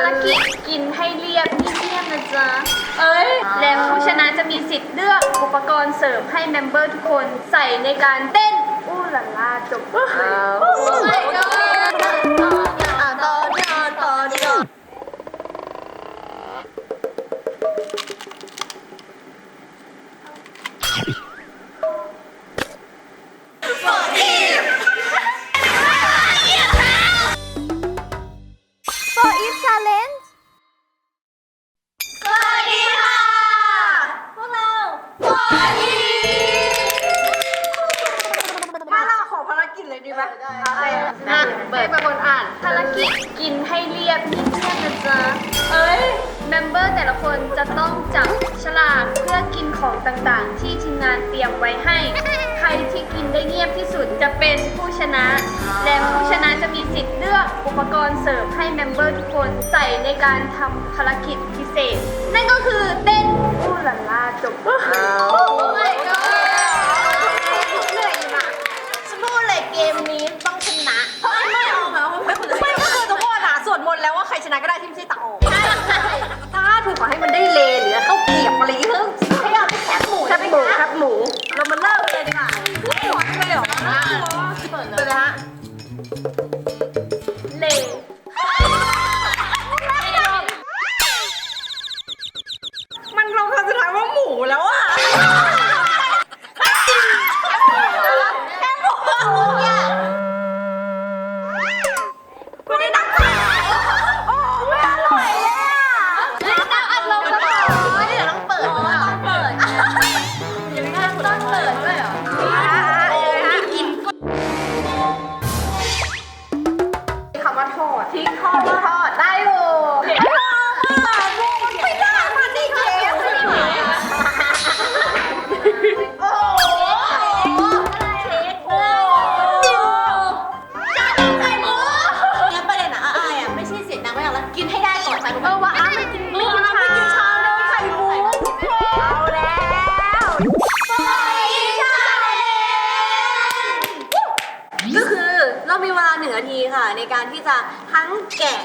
ารกิจกินให้เรียบเงียบๆนะจ๊ะ เอ้ย และผู้ชนะจะมีสิทธิ์เลือกอุปกรณ์เสริมให้เมมเบอร์ทุกคนใส่ในการเต้นอู้หลาล่าจบโอ้ my god มาเราขอภารกิจเลยดีไหมอะไรอะอะเปิดเป็นคนอ่านภารกิจกินให้เรียบเงียบนะจ๊ะเอ้ยเมมเบอร์แต่ละคนจะต้องจับฉลากเพื่อกินของต่างๆ ที่ทีมงานเตรียมไว้ให้ ใครที่กินได้เงียบที่สุดจะเป็นผู้ชนะ และผู้ชนะจะมีสิทธิ์เลือกอุปกรณ์เสริมให้เมมเบอร์ทุกคนใส่ในการทำภารกิจพิเศษ นั่นก็คือเต้น ลาลาจบโอ้ my ในการที่จะทั้งแกะ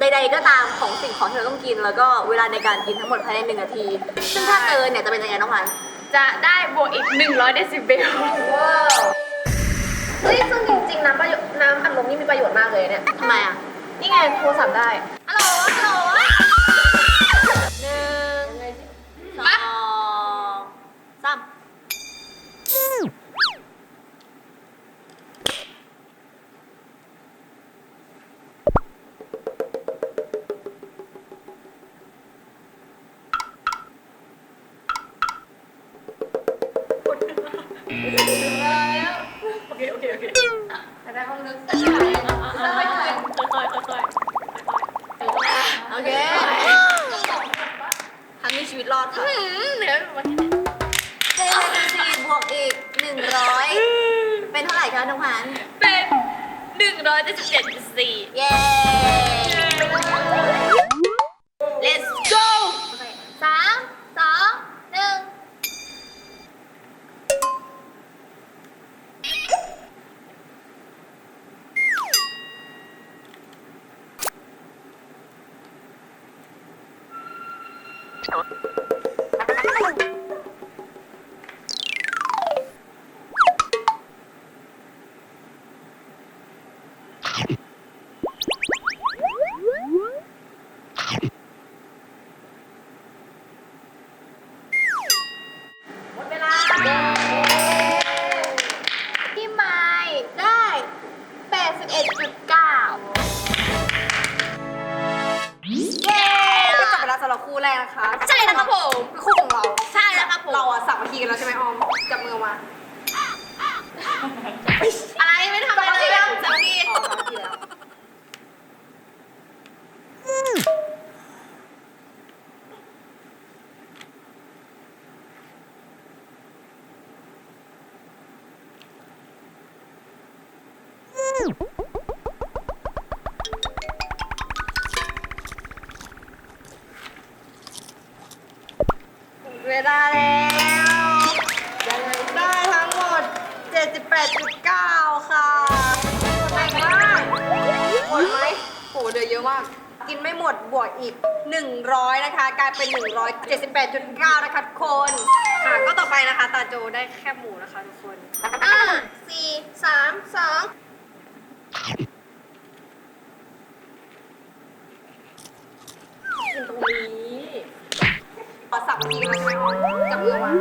ใดๆก็ตามของสิ่งของที่เราต้องกิน แล้วก็เวลาในการกินทั้งหมดภายในหนึ่งนาที ซึ่งถ้าเกินเนี่ยจะเป็นยังไงน้องพันจะได้บวกอีก 100 เดซิเบลเฮ้ยซึ่งจริงๆน้ำประโยชน์น้ำอัดลมนี่มีประโยชน์มากเลยเนี่ย ทำไมอะ นี่ไงโทรศัพท์ได้ ทำให้ชีวิตรอดค่ะเหนือมาเจเป็นสี่บวกอีกหนึ่งร้อยเป็นเท่าไหร่คะน้องพัน เป็น100เดซิเบลสี่ เย้ เดือเยอะมากกินไม่หมดบวกอีก 100 นะคะ กลายเป็น 178.9 นะคะทุกคนค่ะก็ต่อไปนะคะ ตาโจได้แคบหมูนะคะทุกคนห้าสี่สามสองกินตรงนี้ขอสับนี้มาช่วยจับมือวาง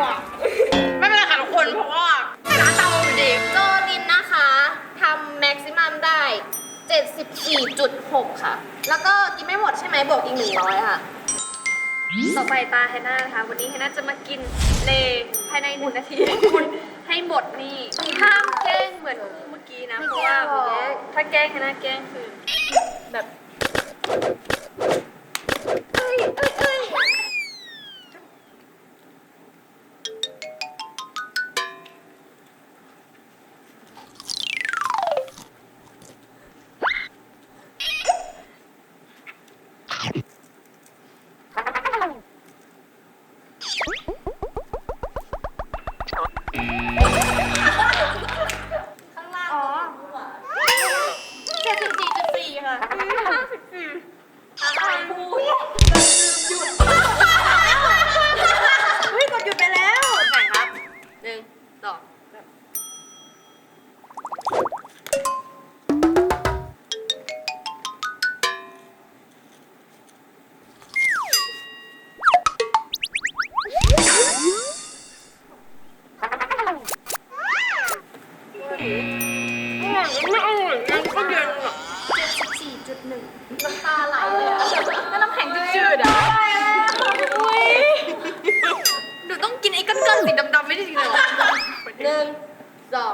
กว่า ไม่เป็นไรค่ะทุกคน เพราะว่าไม่ร้านเตาอยู่ดีโจลินนะคะทำแม็กซิมัมได้ 74.6 ค่ะ แล้วก็กินไม่หมดใช่ไหมบวกอีก 100 ค่ะ ต่อไปตาแฮนนานะคะ วันนี้แฮนนาจะมากินเลภายในหนึ่งนาทีคุณให้หมดนี่ห้ามแกล้งเหมือนคู่เมื่อกี้นะไม่เพราะแกล้ว่างหรอถ้าแกล้งแฮนนาแกล้งคือแบบ นึ่ สอ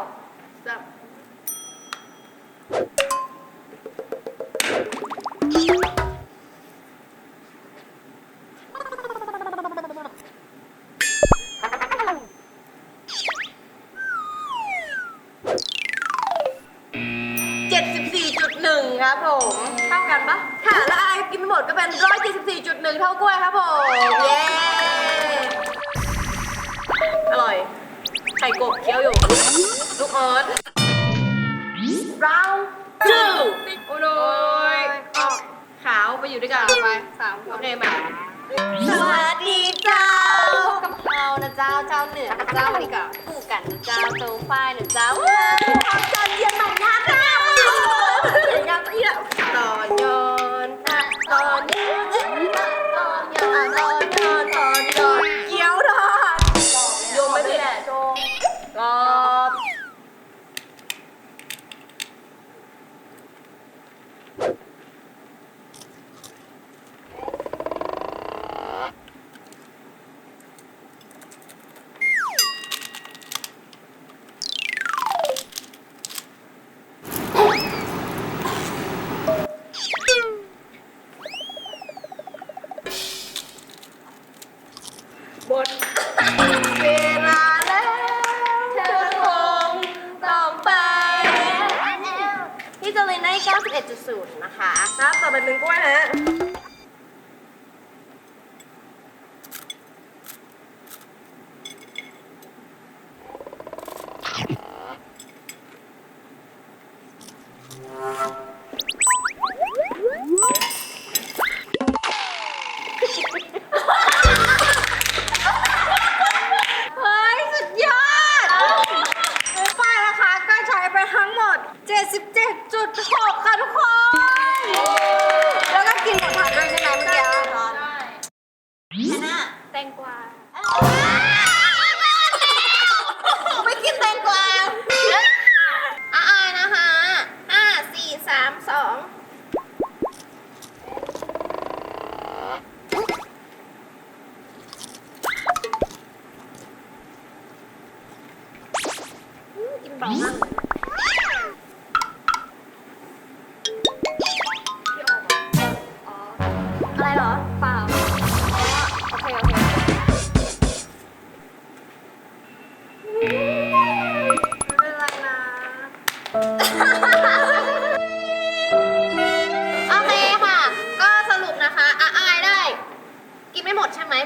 ยวอยู่ ลูกเอิร์ธ round two โอ้ยออกขาวไปอยู่ด้วยกันไปสามโอเคมาสวัสดีเจ้ากับเรานะเจ้าเจ้าเหนือนะเจ้าวันนี้ก็คู่กันนะเจ้าโจฝ้ายนะเจ้าว้าวขอบจันเยียนใหม่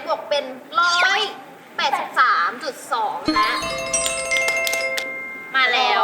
บวกเป็นร้อยแปดสิบสามจุดสองนะ มาแล้ว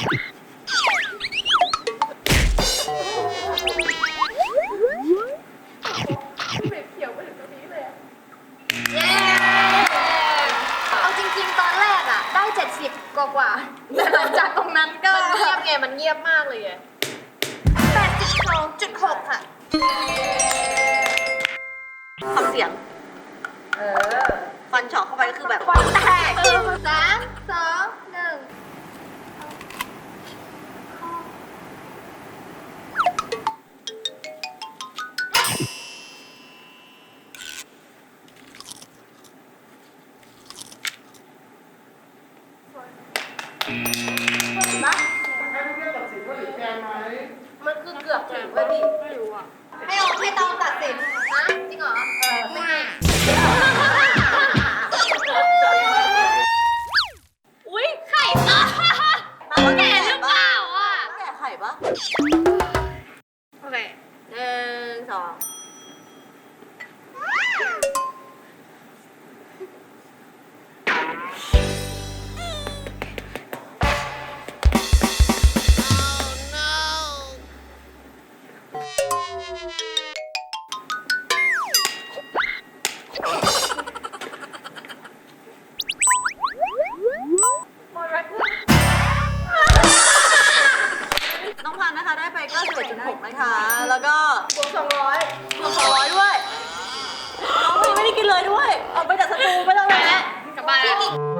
you 알바? 오케이. 는 서. สองร้อยด้วย ไม่ได้กินเลยด้วย ออกไปจากสตูไม่ต้อเลยแล้วกลับบ้านแล้ว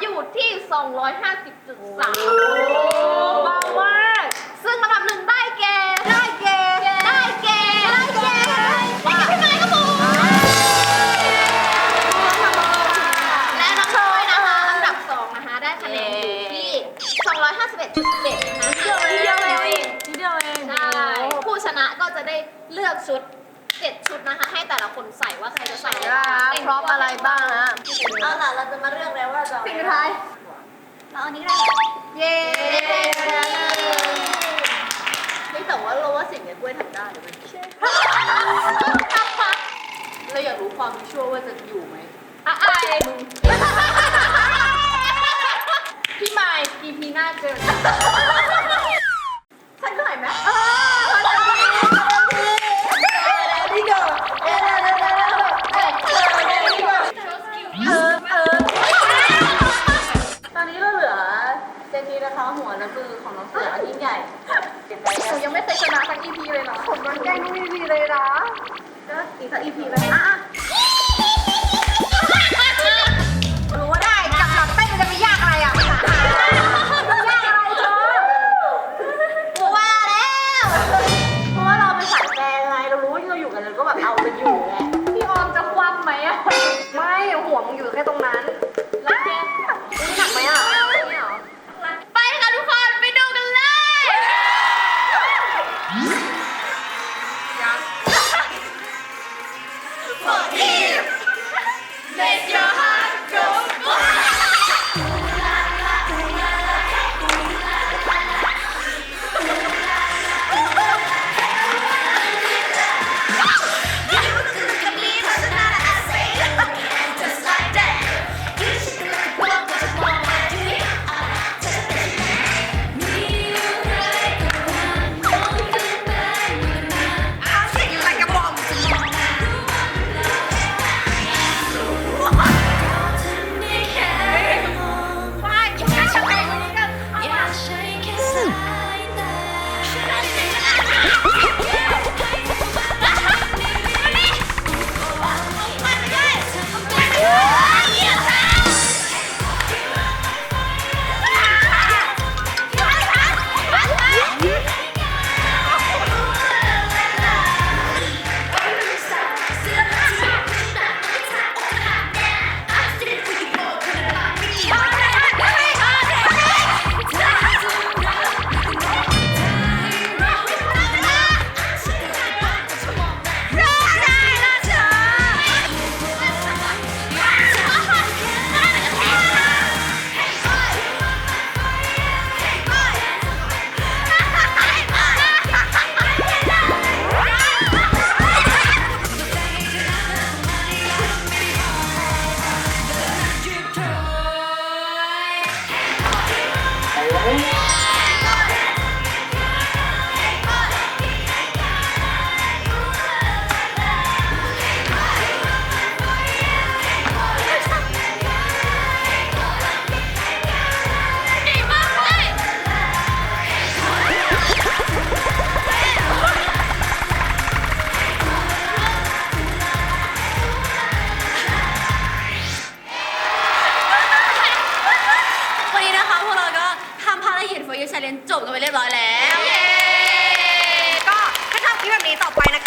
อยู่ที่ 250.3不会很大的问题。 เลยนะก็อีกสักอีพีไหมอะ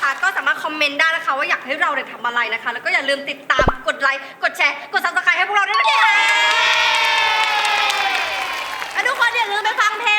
คะ ก็สามารถคอมเมนต์ได้นะคะว่าอยากให้เราเนี่ยทำอะไรนะคะ แล้วก็อย่าลืมติดตามกดไลค์กดแชร์กดซับสไครต์ให้พวกเราด้วยนะคะทุกคนอย่าลืมไปฟังเพลง